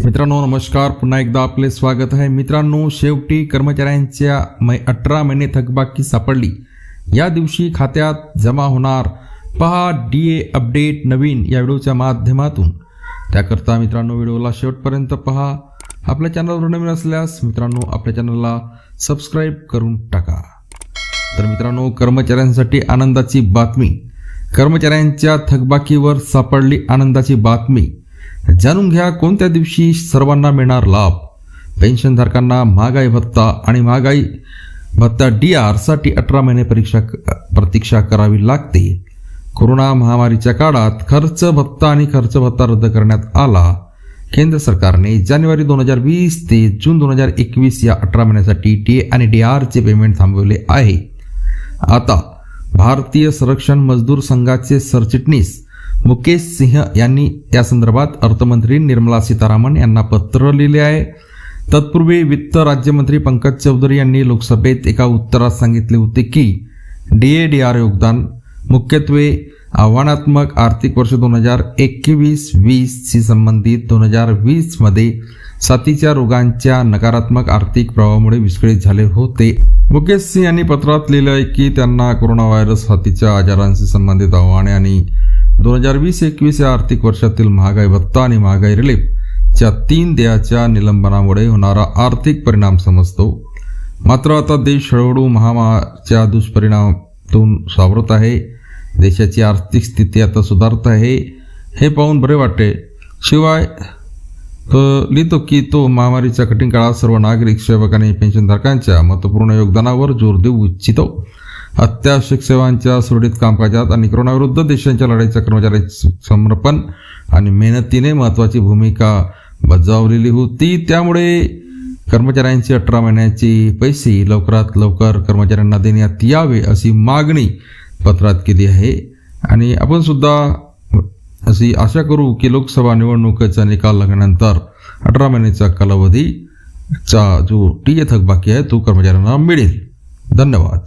मित्रांनो नमस्कार. पुन्हा एकदा आपले स्वागत आहे. मित्रांनो शेवटी कर्मचाऱ्यांच्या मै अठरा महिने थकबाकी सापडली. या दिवशी खात्यात जमा होणार. पहा डी ए अपडेट नवीन या व्हिडिओच्या माध्यमातून. त्याकरता मित्रांनो व्हिडिओला शेवटपर्यंत पहा. आपल्या चॅनलवर नवीन असल्यास मित्रांनो आपल्या चॅनलला सबस्क्राईब करून टाका. तर मित्रांनो कर्मचाऱ्यांसाठी आनंदाची बातमी. कर्मचाऱ्यांच्या थकबाकीवर सापडली आनंदाची बातमी. जाणून घ्या कोणत्या दिवशी सर्वांना मिळणार लाभ. पेन्शनधारकांना महागाई भत्ता आणि महागाई भत्ता डी आरसाठी अठरा महिने परीक्षा प्रतीक्षा करावी लागते. कोरोना महामारीच्या काळात खर्च भत्ता आणि खर्च भत्ता रद्द करण्यात आला. केंद्र सरकारने जानेवारी दोन हजार वीस ते जून दोन हजार एकवीस या अठरा महिन्यासाठी डी आणि डी आरचे पेमेंट थांबवले आहे. आता भारतीय संरक्षण मजदूर संघाचे सरचिटणीस मुकेश सिंह यांनी या संदर्भात अर्थमंत्री निर्मला सीतारामन यांना पत्र लिहिले आहे. तत्पूर्वी वित्त राज्यमंत्री पंकज चौधरी यांनी लोकसभेत एका उत्तरात सांगितले होते की डी ए डी आर योगदान मुख्यत्वे आव्हानात्मक आर्थिक वर्ष दोन हजार एकवीस वीसशी संबंधित दोन हजार वीसमध्ये साथीच्या रोगांच्या नकारात्मक आर्थिक प्रभावामुळे विस्कळीत झाले होते. मुकेश सिंह यांनी पत्रात लिहिलं आहे की त्यांना कोरोना व्हायरस साथीच्या आजारांशी संबंधित आव्हाने आणि दोन हजार वीस एकवीस या आर्थिक वर्षातील महागाई भत्ता आणि महागाई रिलीफच्या तीन देयाच्या निलंबनामुळे होणारा आर्थिक परिणाम समजतो. मात्र आता देश हळूहळू महामाच्या दुष्परिणामातून सावरत आहे. देशाची आर्थिक स्थिती आता सुधारत आहे. हे पाहून बरे वाटते. शिवाय तो लिहितो की तो महामारीच्या कठीण काळात सर्व नागरिक सेवक आणि पेन्शनधारकांच्या महत्त्वपूर्ण योगदानावर जोर देऊ इच्छितो. अत्यावश्यक सेवांच्या सुरळीत कामकाजात आणि कोरोनाविरुद्ध देशांच्या लढाईच्या कर्मचाऱ्यांचे समर्पण आणि मेहनतीने महत्त्वाची भूमिका बजावलेली होती. त्यामुळे कर्मचाऱ्यांचे अठरा महिन्याचे पैसे लवकरात लवकर कर्मचाऱ्यांना देण्यात यावे अशी मागणी पत्रात केली आहे. आणि आपण सुद्धा अशी आशा करू की लोकसभा निवडणुकीचा निकाल लागल्यानंतर अठरा महिन्याचा कालावधीचा जो टी ए थकबाकी आहे तो कर्मचाऱ्यांना मिळेल. धन्यवाद.